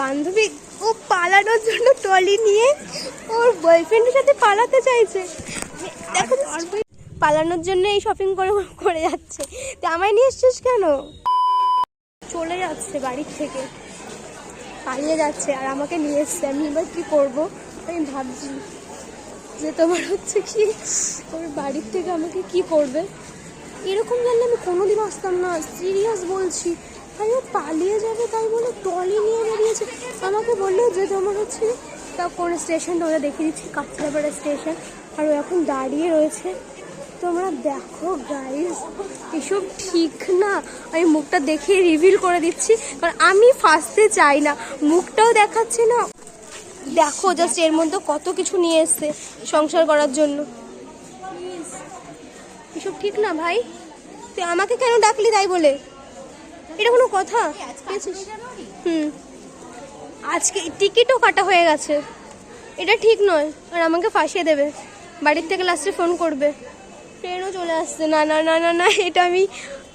বান্ধবী ও পালানোর জন্য ট্রলি নিয়ে ওর বয়ফ্রেন্ডের সাথে পালাতে চাইছে। দেখো পালানোর জন্য এই শপিং করে করে যাচ্ছে। তো আমায় নিয়ে এসছিস কেন? চলে যাচ্ছে বাড়ির থেকে। পালিয়ে যাচ্ছে আর আমাকে নিয়ে এসছে। আমি এবার কী করব? আমি ভাবছি যে তোমার হচ্ছে কি? ওর বাড়ির থেকে আমাকে কি করবে? এরকম জানলে আমি কোনোদিন আসতাম না। সিরিয়াস বলছি। ও পালিয়ে যাবে তাই বলে ট্রলি নিয়ে বেরিয়েছে। আমাকে বলল যে তোমার হচ্ছে, তা কোন স্টেশনটা ওরা দেখিয়ে দিচ্ছি কাঁচরাপাড়া স্টেশন আর ও এখন দাঁড়িয়ে রয়েছে। তোমরা দেখো গাইস এসব ঠিক না। আমি মুখটা দেখে রিভিল করে দিচ্ছি, কারণ আমি ফাঁসতে চাই না। মুখটাও দেখাচ্ছে না। দেখো জাস্ট এর মধ্যে কত কিছু নিয়ে এসছে সংসার করার জন্য। এসব ঠিক না ভাই? তুই আমাকে কেন ডাকলি তাই বলে? এটা কোনো কথা? হুম। আজকে টিকিটও কাটা হয়ে গেছে। এটা ঠিক নয়। আর আমাকে ফাঁসিয়ে দেবে। বাড়ির থেকে লাস্টে ফোন করবে। ট্রেনও চলে আসছে। না না না না না এটা আমি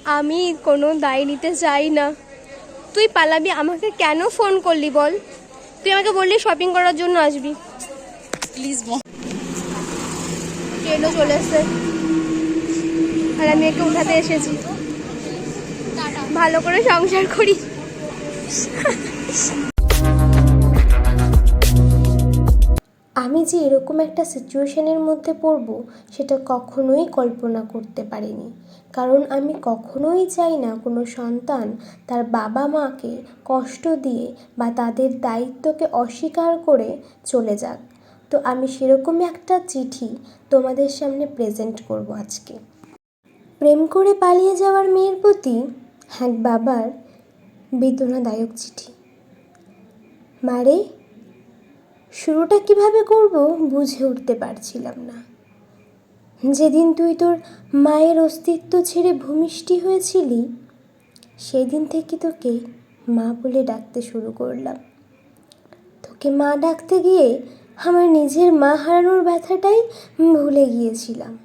আমি কোনো দায় নিতে চাই না। তুই পালাবি? আমাকে কেন ফোন করলি বল? তুই আমাকে বললি শপিং করার জন্য আসবি। প্লিজ ট্রেনও চলে আসছে। আর আমি একে উঠাতে এসেছি। ভালো করে সংসার করি। আমি যে এরকম একটা সিচুয়েশনের মধ্যে পড়ব, সেটা কখনোই কল্পনা করতে পারিনি। কারণ আমি কখনোই চাই না কোনো সন্তান তার বাবা মাকে কষ্ট দিয়ে বা তাদের দায়িত্বকে অস্বীকার করে চলে যাক। তো আমি সেরকমই একটা চিঠি তোমাদের সামনে প্রেজেন্ট করব আজকে। প্রেম করে পালিয়ে যাওয়ার মেয়ের প্রতি এক বাবার বেদনাদায়ক চিঠি। মারে, শুরুটা কীভাবে করব বুঝে উঠতে পারছিলাম না। যেদিন তুই তোর মায়ের অস্তিত্ব ছেড়ে ভূমিষ্ঠি হয়েছিলি, সেদিন থেকে তোকে মা বলে ডাকতে শুরু করলাম। তোকে মা ডাকতে গিয়ে আমার নিজের মা হারানোর ব্যথাটাই ভুলে গিয়েছিলাম।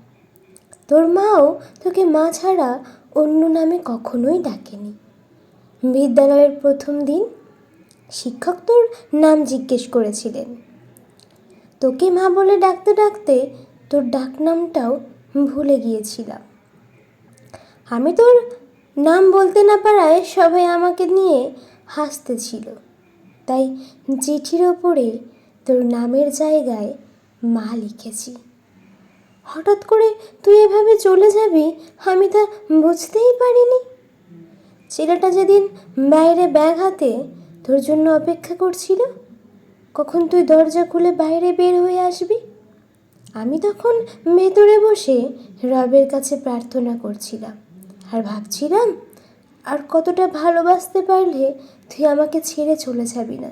তোর মাও তোকে মা ছাড়া অন্য নামে কখনোই ডাকেনি। বিদ্যালয়ের প্রথম দিন শিক্ষক তোর নাম জিজ্ঞেস করেছিলেন। তোকে মা বলে ডাকতে ডাকতে তোর ডাকনামটাও ভুলে গিয়েছিলাম। আমি তোর নাম বলতে না পারায় সবাই আমাকে নিয়ে হাসতেছিল তাই চিঠির ওপরে তোর নামের জায়গায় মা লিখেছি। হঠাৎ করে তুই এভাবে চলে যাবি? আমি তা বুঝতেই পারিনি। ছেলেটা যেদিন বাইরে ব্যাগ হাতে তোর জন্য অপেক্ষা করছিল, কখন তুই দরজা খুলে বাইরে বের হয়ে আসবি? আমি তখন ভেতরে বসে রবের কাছে প্রার্থনা করছিলাম আর ভাবছিলাম, আর কতটা ভালোবাসতে পারলে তুই আমাকে ছেড়ে চলে যাবি না।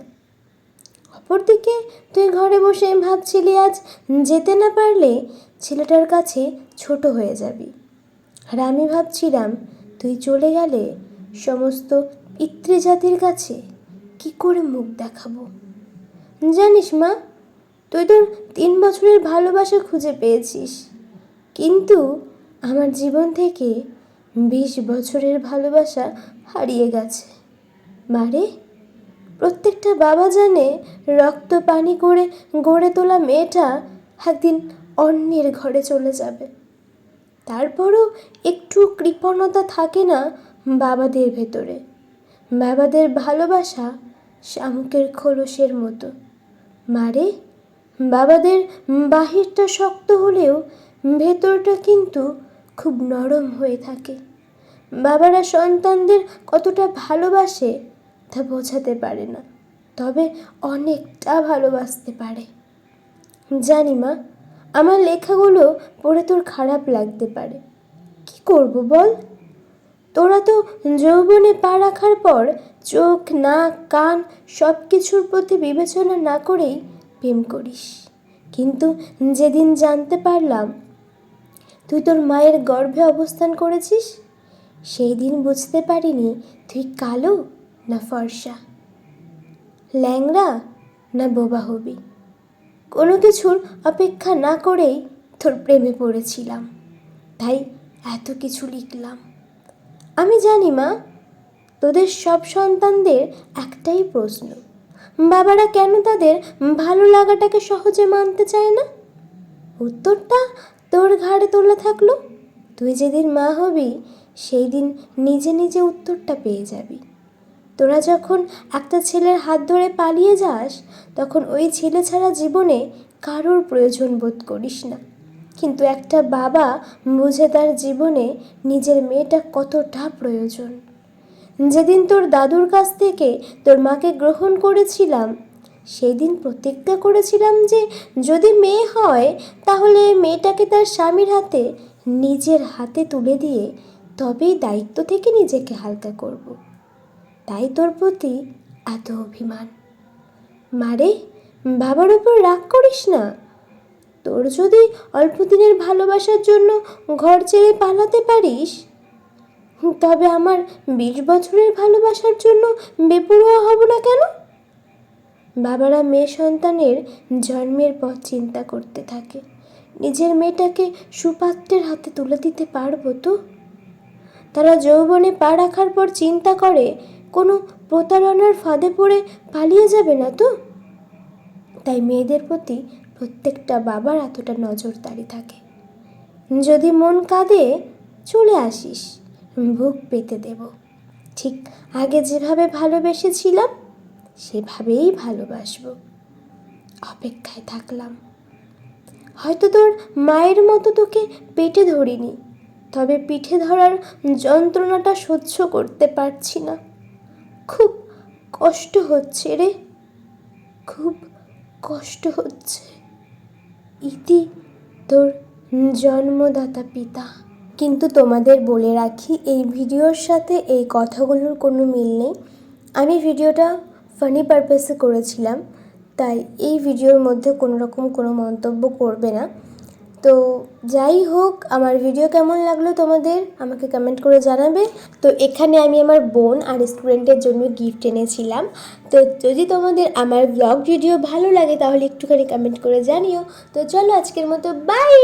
অপরদিকে তুই ঘরে বসে ভাবছিলি, আজ যেতে না পারলে ছেলেটার কাছে ছোট হয়ে যাবি। আর আমি ভাবছিলাম, তুই চলে গেলে সমস্ত পিতৃজাতির কাছে কি করে মুখ দেখাবো? জানিস মা, তুই তোর তিন বছরের ভালোবাসা খুঁজে পেয়েছিস। কিন্তু আমার জীবন থেকে বিশ বছরের ভালোবাসা হারিয়ে গেছে। মারে, প্রত্যেকটা বাবা জানে রক্ত পানি করে গড়ে তোলা মেয়েটা একদিন অন্যের ঘরে চলে যাবে। তারপরও একটু কৃপণতা থাকে না বাবাদের ভেতরে। বাবাদের ভালোবাসা শামুকের খোলসের মতো। মারে বাবাদের বাহিরটা শক্ত হলেও ভেতরটা কিন্তু খুব নরম হয়ে থাকে। বাবারা সন্তানদের কতটা ভালোবাসে তা বোঝাতে পারে না, তবে অনেকটা ভালোবাসতে পারে। জানি মা আমার লেখাগুলো পড়ে তোর খারাপ লাগতে পারে। কি করব বল? তোরা তো যৌবনে পা রাখার পর চোখ, নাক, কান সব কিছুর প্রতি বিবেচনা না করেই প্রেম করিস। কিন্তু যেদিন জানতে পারলাম তুই তোর মায়ের গর্ভে অবস্থান করেছিস সেই দিন বুঝতে পারিনি তুই কালো না ফর্সা, ল্যাংড়া না বোবা হবি। কোনো কিছুর অপেক্ষা না করেই তোর প্রেমে পড়েছিলাম। তাই এত কিছু লিখলাম। আমি জানি মা, তোদের সব সন্তানদের একটাই প্রশ্ন, বাবারা কেন তাদের ভালো লাগাটাকে সহজে মানতে চায় না? উত্তরটা তোর ঘাড়ে তোলা থাকল। তুই যেদিন মা হবি সেই দিন নিজে নিজে উত্তরটা পেয়ে যাবি। তোরা যখন একটা ছেলের হাত ধরে পালিয়ে যাস, তখন ওই ছেলে ছাড়া জীবনে কারোর প্রয়োজন বোধ করিস না কিন্তু একটা বাবা বুঝে তার জীবনে নিজের মেয়েটা কতটা প্রয়োজন যেদিন তোর দাদুর কাছ থেকে তোর মাকে গ্রহণ করেছিলাম সেই দিন প্রতিজ্ঞা করেছিলাম যে যদি মেয়ে হয়, তাহলে মেয়েটাকে তার স্বামীর হাতে, নিজের হাতে তুলে দিয়ে তবেই দায়িত্ব থেকে নিজেকে হালকা করব। তাই তোর প্রতি এত অভিমান। মারে, বাবার উপর রাগ করিস না। তোর যদি অল্প দিনের ভালোবাসার জন্য ঘর ছেড়ে পালাতে পারিস, তবে আমার বিশ বছরের ভালোবাসার জন্য বেপরোয়া হব না কেন? বাবারা মেয়ে সন্তানের জন্মের পর চিন্তা করতে থাকে। নিজের মেয়েটাকে সুপাত্রের হাতে তুলে দিতে পারব তো? তারা যৌবনে পা রাখার পর চিন্তা করে কোনো প্রতারণার ফাঁদে পড়ে পালিয়ে যাবে না তো? তাই মেয়েদের প্রতি প্রত্যেকটা বাবার এতটা নজরদারি থাকে। যদি মন কাঁদে, চলে আসিস বুক পেতে দেব। ঠিক আগে যেভাবে ভালোবেসেছিলাম, সেভাবেই ভালোবাসবো। অপেক্ষায় থাকলাম। হয়তো তোর মায়ের মতো তোকে পেটে ধরিনি, তবে পিঠে ধরার যন্ত্রণাটা সহ্য করতে পারছি না। খুব কষ্ট হচ্ছে রে। খুব কষ্ট হচ্ছে। ইতি তোর জন্মদাতা পিতা। কিন্তু তোমাদের বলে রাখি, এই ভিডিওর সাথে এই কথাগুলোর কোনো মিল নেই। আমি ভিডিওটা ফানি পারপাসে করেছিলাম, তাই এই ভিডিওর মধ্যে কোনো রকম কোনো মন্তব্য করবে না। তো যাই হোক, আমার ভিডিও কেমন লাগল তোমাদের আমাকে কমেন্ট করে জানাবে। তো এখানে আমি আমার বোন আর স্টুডেন্টের জন্য গিফট এনেছিলাম। তো যদি তোমাদের আমার ব্লগ ভিডিও ভালো লাগে, তাহলে একটুখানি কমেন্ট করে জানিও। তো চলো আজকের মতো বাই